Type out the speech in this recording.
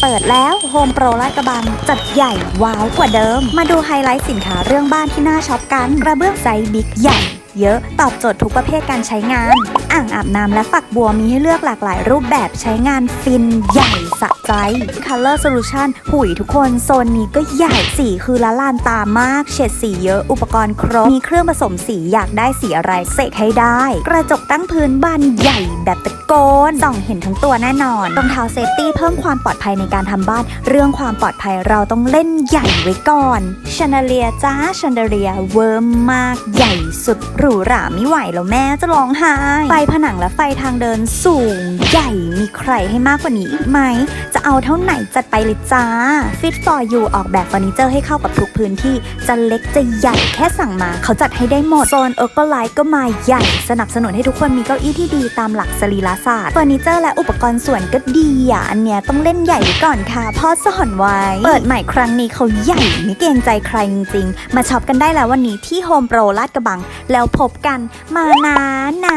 เปิดแล้วโฮมโปรลาดกระบัง จัดใหญ่ว้าวกว่าเดิม มาดูไฮไลท์สินค้าเรื่องบ้านที่น่าช็อปกัน กระเบื้องไซส์บิ๊กใหญ่ เยอะ ตอบโจทย์ทุกประเภทการใช้งาน อ่างอาบน้ำและฝักบัวมีให้เลือกหลากหลายรูปแบบใช้งานฟินใหญ่สะใจ Color Solution หุยทุกคนโซนนี้ก็ใหญ่สีคือละลานตามาก เฉดสีเยอะอุปกรณ์ครบ มีเครื่องผสมสีอยากได้สีอะไรเสกให้ได้ กระจกตั้งพื้นบานใหญ่แบบตะโกนส่องเห็นทั้งตัวแน่นอนรองเท้าเซฟตี้เพิ่มความปลอดภัยในการทำบ้าน เรื่องความปลอดภัยเราต้องเล่นใหญ่ไว้ก่อนชนเลียจ้าชนเลียเวิร์มมากใหญ่สุดหรููหราไม่ไหวแล้วแม่จะร้องไห้ไฟผนังและไฟทางเดินสูง ใหญ่มีใครให้มากกว่านี้อีกไหม จะเอาเท่าไหนจัดไปเลยจ้า Fit for you ออกแบบเฟอร์นิเจอร์ให้เข้ากับทุกพื้นที่ จะเล็กจะใหญ่แค่สั่งมา เขาจัดให้ได้หมดโซนเออร์ก็ไลท์ก็มาใหญ่ สนับสนุนให้ทุกคนมีเก้าอี้ที่ดีตามหลักสรีระศาสตร์เฟอร์นิเจอร์และอุปกรณ์ส่วนก็ดีอะอันเนี้ยต้องเล่นใหญ่ก่อนค่ะพ่อสอนไว้ เปิดใหม่ครั้งนี้เขาใหญ่ไม่เกรงใจใครจริงๆมาช็อปกันได้แล้ววันนี้ที่โฮมโปรลาดกระบังแล้วพบกัน มานานา